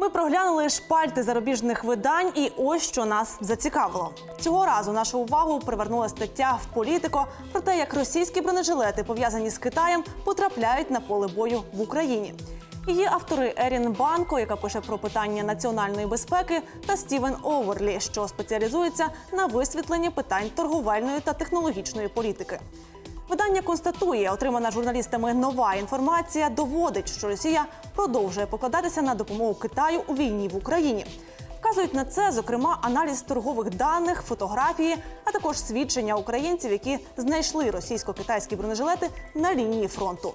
Ми проглянули шпальти зарубіжних видань, і ось що нас зацікавило. Цього разу нашу увагу привернула стаття в політико про те, як російські бронежилети, пов'язані з Китаєм, потрапляють на поле бою в Україні. Її автори Ерін Банко, яка пише про питання національної безпеки, та Стівен Оверлі, що спеціалізується на висвітленні питань торговельної та технологічної політики. Видання констатує, отримана журналістами нова інформація доводить, що Росія продовжує покладатися на допомогу Китаю у війні в Україні. Вказують на це, зокрема, аналіз торгових даних, фотографії, а також свідчення українців, які знайшли російсько-китайські бронежилети на лінії фронту.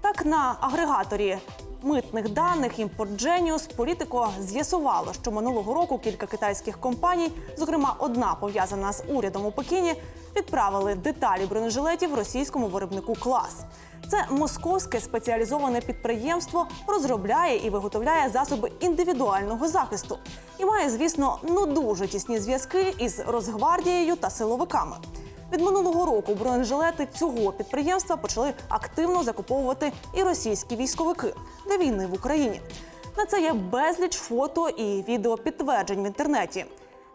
Так, на агрегаторі митних даних Import Genius політико з'ясувало, що минулого року кілька китайських компаній, зокрема одна пов'язана з урядом у Пекіні, відправили деталі бронежилетів російському виробнику клас. Це московське спеціалізоване підприємство розробляє і виготовляє засоби індивідуального захисту і має, звісно, ну дуже тісні зв'язки із Росгвардією та силовиками. Від минулого року бронежилети цього підприємства почали активно закуповувати і російські військовики для війни в Україні. На це є безліч фото і відеопідтверджень в інтернеті.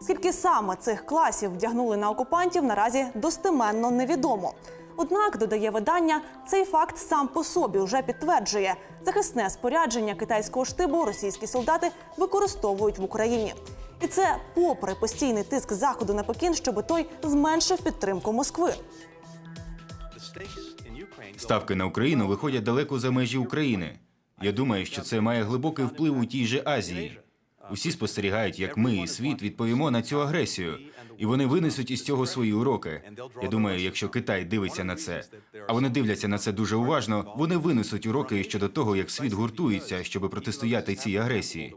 Скільки саме цих класів вдягнули на окупантів, наразі достеменно невідомо. Однак, додає видання, цей факт сам по собі вже підтверджує захисне спорядження китайського штибу російські солдати використовують в Україні. І це попри постійний тиск заходу на Пекін, щоб той зменшив підтримку Москви. Ставки на Україну виходять далеко за межі України. Я думаю, що це має глибокий вплив у тій же Азії. Усі спостерігають, як ми і світ відповімо на цю агресію, і вони винесуть із цього свої уроки. Я думаю, якщо Китай дивиться на це, а вони дивляться на це дуже уважно, вони винесуть уроки щодо того, як світ гуртується, щоб протистояти цій агресії.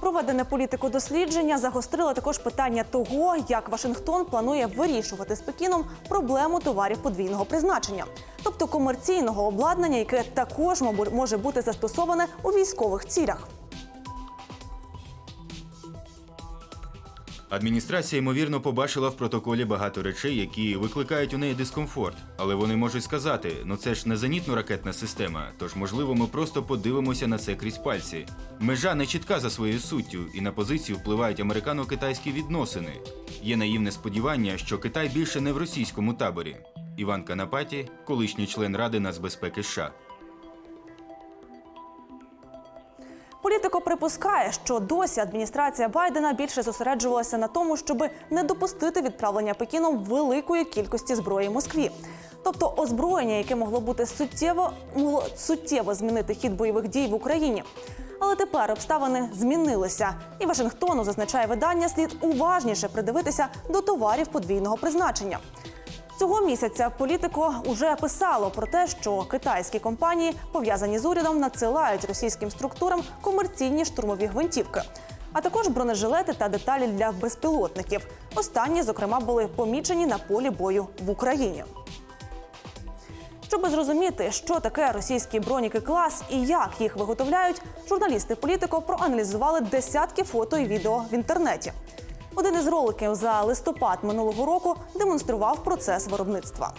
Проведене політику дослідження загострило також питання того, як Вашингтон планує вирішувати з Пекіном проблему товарів подвійного призначення, тобто комерційного обладнання, яке також може бути застосоване у військових цілях. Адміністрація ймовірно побачила в протоколі багато речей, які викликають у неї дискомфорт. Але вони можуть сказати: ну це ж не зенітно-ракетна система, тож можливо ми просто подивимося на це крізь пальці. Межа не чітка за своєю суттю, і на позицію впливають американо-китайські відносини. Є наївне сподівання, що Китай більше не в російському таборі. Іван Канапаті, колишній член Ради нацбезпеки США. Політико припускає, що досі адміністрація Байдена більше зосереджувалася на тому, щоб не допустити відправлення Пекіном великої кількості зброї Москві. Тобто озброєння, яке могло бути суттєво могло суттєво змінити хід бойових дій в Україні. Але тепер обставини змінилися, і Вашингтону зазначає видання слід уважніше придивитися до товарів подвійного призначення. Цього місяця політико уже писало про те, що китайські компанії, пов'язані з урядом, надсилають російським структурам комерційні штурмові гвинтівки, а також бронежилети та деталі для безпілотників. Останні, зокрема, були помічені на полі бою в Україні. Щоб зрозуміти, що таке російські броніки клас і як їх виготовляють, журналісти політико проаналізували десятки фото і відео в інтернеті. Один із роликів за листопад минулого року демонстрував процес виробництва.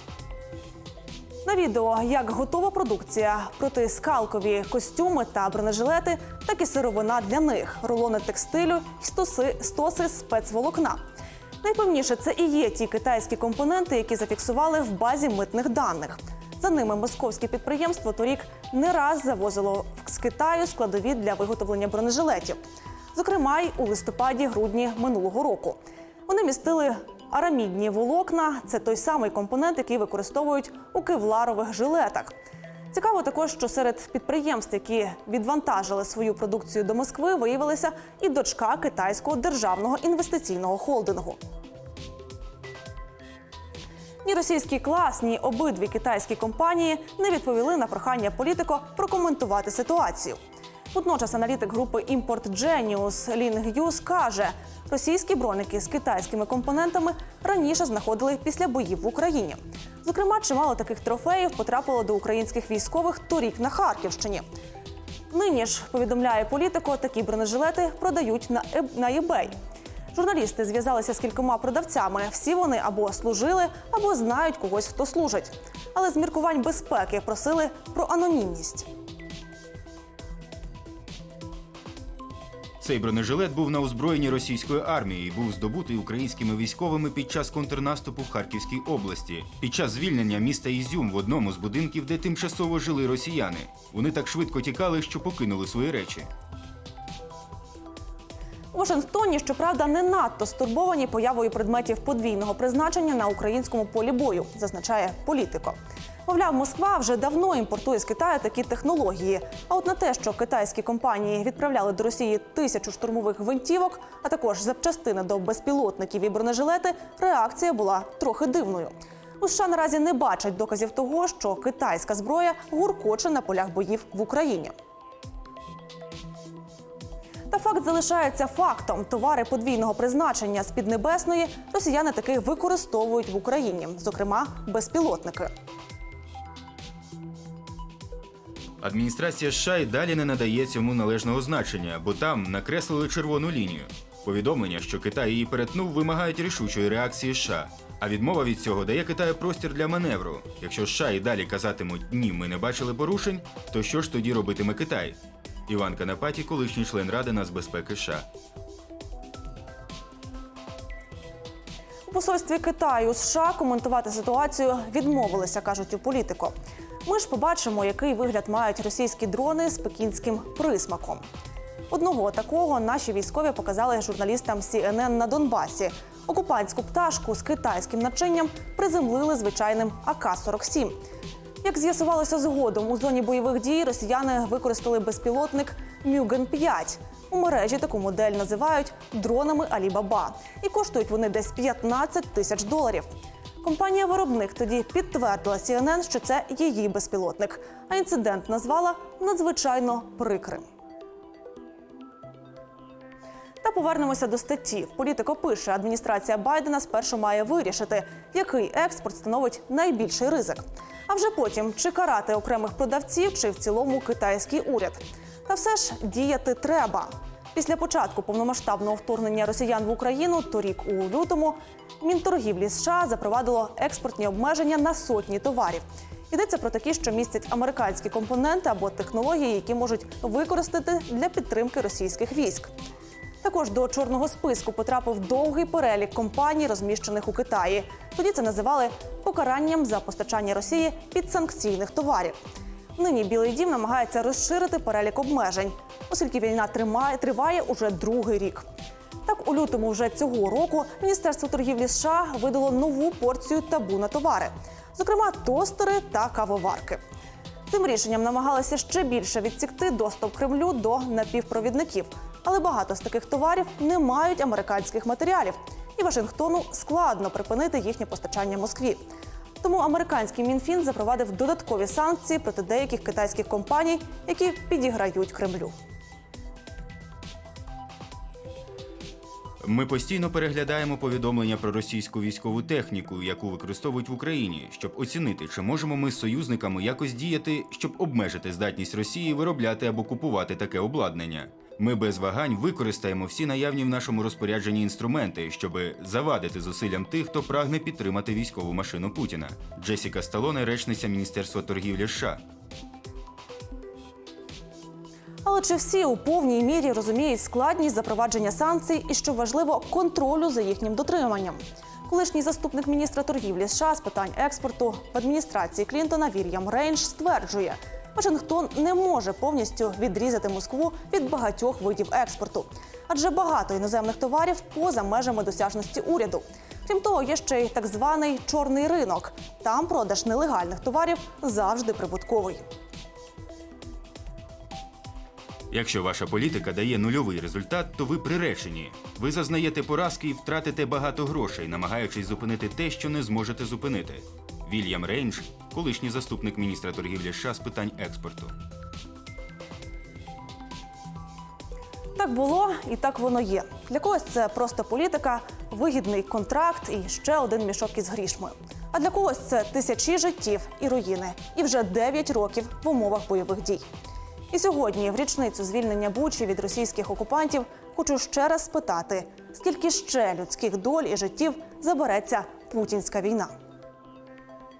На відео як готова продукція, протискалкові костюми та бронежилети, так і сировина для них, рулони текстилю й стоси, стоси спецволокна. Найпевніше це і є ті китайські компоненти, які зафіксували в базі митних даних. За ними московське підприємство торік не раз завозило з Китаю складові для виготовлення бронежилетів. Зокрема, й у листопаді-грудні минулого року. Вони містили арамідні волокна. Це той самий компонент, який використовують у кевларових жилетах. Цікаво також, що серед підприємств, які відвантажили свою продукцію до Москви, виявилася і дочка китайського державного інвестиційного холдингу. Ні російський клас, ні обидві китайські компанії не відповіли на прохання політико прокоментувати ситуацію. Водночас аналітик групи Import Genius Лін Гюс каже, російські броники з китайськими компонентами раніше знаходили після боїв в Україні. Зокрема, чимало таких трофеїв потрапило до українських військових торік на Харківщині. Нині ж повідомляє політико, такі бронежилети продають на еб- на eBay. Журналісти зв'язалися з кількома продавцями. Всі вони або служили, або знають когось, хто служить. Але з міркувань безпеки просили про анонімність. Цей бронежилет був на озброєнні російської армії і був здобутий українськими військовими під час контрнаступу в Харківській області, під час звільнення міста Ізюм в одному з будинків, де тимчасово жили росіяни. Вони так швидко тікали, що покинули свої речі. Вашингтоні, щоправда, не надто стурбовані появою предметів подвійного призначення на українському полі бою, зазначає політико. Мовляв, Москва вже давно імпортує з Китаю такі технології. А от на те, що китайські компанії відправляли до Росії тисячу штурмових гвинтівок, а також запчастини до безпілотників і бронежилети, реакція була трохи дивною. У США наразі не бачать доказів того, що китайська зброя гуркоче на полях боїв в Україні. Та факт залишається фактом. Товари подвійного призначення з Піднебесної росіяни таки використовують в Україні, зокрема безпілотники. Адміністрація США й далі не надає цьому належного значення, бо там накреслили червону лінію. Повідомлення, що Китай її перетнув, вимагають рішучої реакції США. А відмова від цього дає Китаю простір для маневру. Якщо США і далі казатимуть ні, ми не бачили порушень, то що ж тоді робитиме Китай? Іван Канапаті, колишній член Ради нацбезпеки США. У посольстві Китаю США коментувати ситуацію відмовилися, кажуть у політико. Ми ж побачимо, який вигляд мають російські дрони з пекінським присмаком. Одного такого наші військові показали журналістам CNN на Донбасі. Окупантську пташку з китайським начинням приземлили звичайним АК-47. Як з'ясувалося згодом, у зоні бойових дій росіяни використали безпілотник Мюген 5 У мережі таку модель називають дронами Алібаба, і коштують вони десь 15 тисяч доларів. Компанія-виробник тоді підтвердила CNN, що це її безпілотник, а інцидент назвала надзвичайно прикрим. Та повернемося до статті. Політико пише, адміністрація Байдена спершу має вирішити, який експорт становить найбільший ризик. А вже потім чи карати окремих продавців, чи в цілому китайський уряд. Та все ж діяти треба. Після початку повномасштабного вторгнення росіян в Україну торік у лютому Мінторгівлі США запровадило експортні обмеження на сотні товарів. Йдеться про такі, що містять американські компоненти або технології, які можуть використати для підтримки російських військ. Також до чорного списку потрапив довгий перелік компаній, розміщених у Китаї. Тоді це називали покаранням за постачання Росії підсанкційних товарів. Нині Білий Дім намагається розширити перелік обмежень, оскільки війна тримає, триває уже другий рік. Так, у лютому вже цього року Міністерство торгівлі США видало нову порцію табу на товари, зокрема тостери та кавоварки. Цим рішенням намагалися ще більше відсікти доступ Кремлю до напівпровідників, але багато з таких товарів не мають американських матеріалів, і Вашингтону складно припинити їхнє постачання Москві. Тому американський мінфін запровадив додаткові санкції проти деяких китайських компаній, які підіграють Кремлю. Ми постійно переглядаємо повідомлення про російську військову техніку, яку використовують в Україні, щоб оцінити, чи можемо ми з союзниками якось діяти, щоб обмежити здатність Росії виробляти або купувати таке обладнання. Ми без вагань використаємо всі наявні в нашому розпорядженні інструменти, щоб завадити зусиллям тих, хто прагне підтримати військову машину Путіна. Джесіка Сталоне, речниця Міністерства торгівлі США. Але чи всі у повній мірі розуміють складність запровадження санкцій і, що важливо, контролю за їхнім дотриманням? Колишній заступник міністра торгівлі США з питань експорту в адміністрації Клінтона Вільям Рейндж стверджує, Вашингтон не може повністю відрізати Москву від багатьох видів експорту, адже багато іноземних товарів поза межами досяжності уряду. Крім того, є ще й так званий чорний ринок. Там продаж нелегальних товарів завжди прибутковий. Якщо ваша політика дає нульовий результат, то ви приречені. Ви зазнаєте поразки і втратите багато грошей, намагаючись зупинити те, що не зможете зупинити. Вільям Рейндж, колишній заступник міністра торгівлі США з питань експорту. Так було і так воно є. Для когось це просто політика, вигідний контракт і ще один мішок із грішми. А для когось це тисячі життів і руїни, і вже 9 років в умовах бойових дій. І сьогодні, в річницю звільнення Бучі від російських окупантів, хочу ще раз спитати, скільки ще людських доль і життів забереться путінська війна.